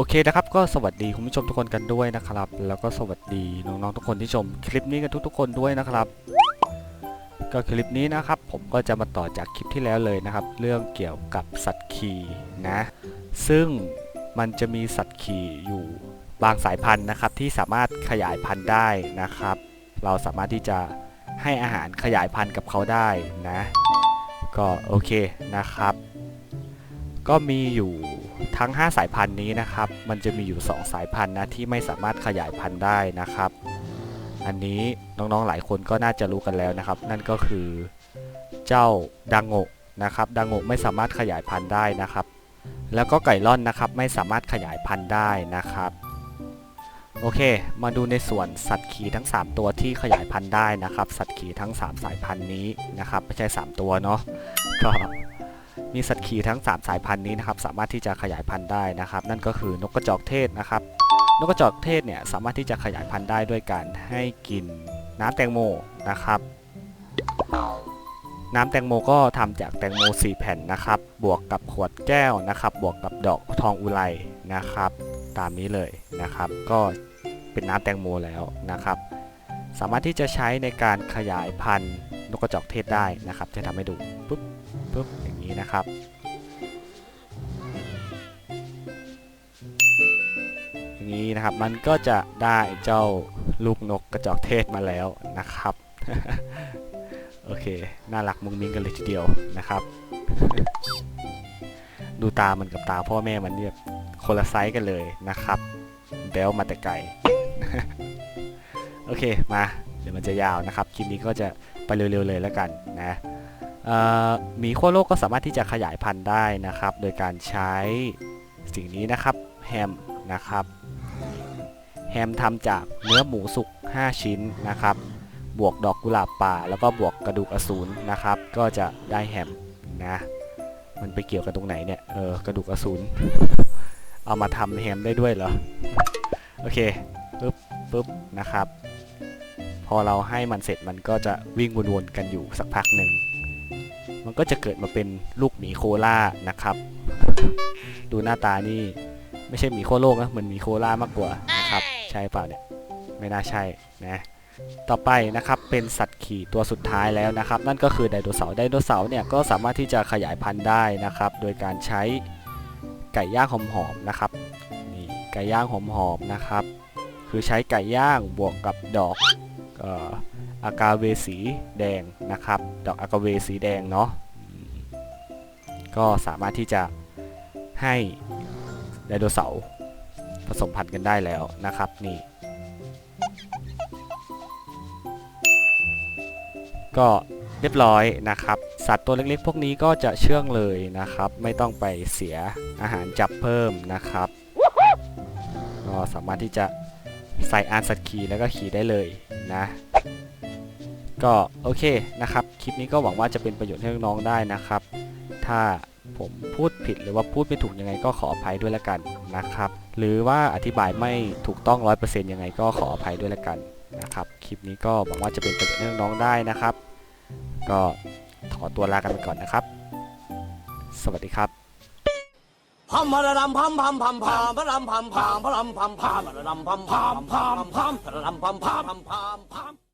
โอเคนะครับก็สวัสดีคุณผู้ชมทุกคนกันด้วยนะครับ แล้วก็สวัสดีน้องๆทุกคนที่ชมคลิปนี้กันทุกๆคนด้วยนะครับ ก็คลิปนี้นะครับ ผมก็จะมาต่อจากคลิปที่แล้วเลยนะครับ เรื่องเกี่ยวกับสัตว์ขี่นะ ซึ่งมันจะมีสัตว์ขี่อยู่บางสายพันธุ์นะครับ ที่สามารถขยายพันธุ์ได้นะครับ เราสามารถที่จะให้อาหารขยายพันธุ์กับเขาได้นะ ก็โอเคนะครับ ก็มีอยู่ ทั้ง 5 สายพันธุ์นี้นะครับ มันจะมีอยู่ 2 สายพันธุ์นะที่ไม่สามารถขยายพันธุ์ได้นะครับ อันนี้น้องๆหลายคนก็น่าจะรู้กันแล้วนะครับ นั่นก็คือเจ้าดังโงะนะครับดังโงะไม่สามารถขยายพันธุ์ได้นะครับ แล้วก็ไก่ล่อนนะครับไม่สามารถขยายพันธุ์ได้นะครับโอเค มาดูในส่วนสัตว์ขี่ทั้ง 3 ตัวที่ขยายพันธุ์ได้นะครับ สัตว์ขี่ทั้ง 3 สายพันธุ์นี้นะครับ ไม่ใช่ 3 ตัวเนาะก็ มีสัตว์ขี่ทั้ง 3 สายพันธุ์นี้นะครับสามารถที่จะขยายพันธุ์ได้นะครับ นั่นก็คือนกกระจอกเทศนะครับ นกกระจอกเทศเนี่ยสามารถที่จะขยายพันธุ์ได้ด้วยการให้กินน้ำแตงโมนะครับ น้ำแตงโมก็ทำจากแตงโม 4 แผ่นนะครับ บวกกับขวดแก้วนะครับ บวกกับดอกทองอุไรนะครับ ตามนี้เลยนะครับ ก็เป็นน้ำแตงโมแล้วนะครับ สามารถที่จะใช้ในการขยายพันธุ์นกกระจอกเทศได้นะครับ จะทำให้ดูปุ๊บปุ๊บ นี้นะครับ อย่างนี้นะครับมันก็จะได้เจ้าลูกนกกระจอกเทศมาแล้วนะครับ โอเค น่ารักมุ้งมิ้งกันเลยทีเดียวนะครับ ดูตามันกับตาพ่อแม่มันเนี่ยคนละไซส์กันเลยนะครับแบลมาแต่ไกลโอเคมา เดี๋ยวมันจะยาวนะครับ คลิปนี้ก็จะไปเร็วๆเลยแล้วกันนะ หมีขั้วโลกก็สามารถที่จะขยายพันธุ์ได้นะครับ โดยการใช้สิ่งนี้นะครับแฮมนะครับแฮมทำจากเนื้อหมูสุก 5 ชิ้นนะครับ บวกดอกกุหลาบป่า แล้วก็บวกกระดูกอสูรนะครับ ก็จะได้แฮมนะ มันไปเกี่ยวกับตรงไหนเนี่ยเออกระดูกอสูรเอามาทำแฮมได้ด้วยเหรอโอเคปึ๊บปึ๊บนะครับ พอเราให้มันเสร็จมันก็จะวิ่งวนๆกันอยู่สักพักหนึ่ง มันก็จะเกิดมาเป็นลูกหมีโคล่านะครับ ดูหน้าตานี่ไม่ใช่หมีโคโลกนะเหมือนหมีโคล่ามากกว่านะครับ ใช่เปล่าเนี่ยไม่น่าใช่นะต่อไปนะครับเป็นสัตว์ขี่ตัวสุดท้ายแล้วนะครับ นั่นก็คือไดโนเสาร์ไดโนเสาร์เนี่ยก็สามารถที่จะขยายพันธุ์ได้นะครับ โดยการใช้ไก่ย่างหอมๆนะครับนี่ไก่ย่างหอมๆนะครับ คือใช้ไก่ย่างบวกกับดอกเอ่อ อากาเวสีแดงนะครับ ดอกอากาเวสีแดงเนาะก็สามารถที่จะให้ไดโนเสาร์ผสมพันธุ์กันได้แล้วนะครับนี่ ก็เรียบร้อยนะครับ สัตว์ตัวเล็กๆ พวกนี้ก็จะเชื่องเลยนะครับ ไม่ต้องไปเสียอาหารจับเพิ่มนะครับก็สามารถที่จะใส่อานสัตว์ขี่แล้วก็ขี่ได้เลยนะ ก็โอเคนะครับ คลิปนี้ก็หวังว่าจะเป็นประโยชน์ให้น้องๆได้นะครับ ถ้าผมพูดผิดหรือว่าพูดไม่ถูกยังไงก็ขออภัยด้วยละกันนะครับ หรือว่าอธิบายไม่ถูกต้อง100%ยังไงก็ขออภัยด้วยละกันนะครับ คลิปนี้ก็หวังว่าจะเป็นประโยชน์ให้น้องๆได้นะครับ ก็ขอตัวลากันไปก่อนนะครับ สวัสดีครับพัมพะระดำพัมพัมพัมพัมพะรำพัมพัมพะรำพัมพัมพะระดำพัมพัมพัมพัมพะระดำพัมพัมพัมพัมพัม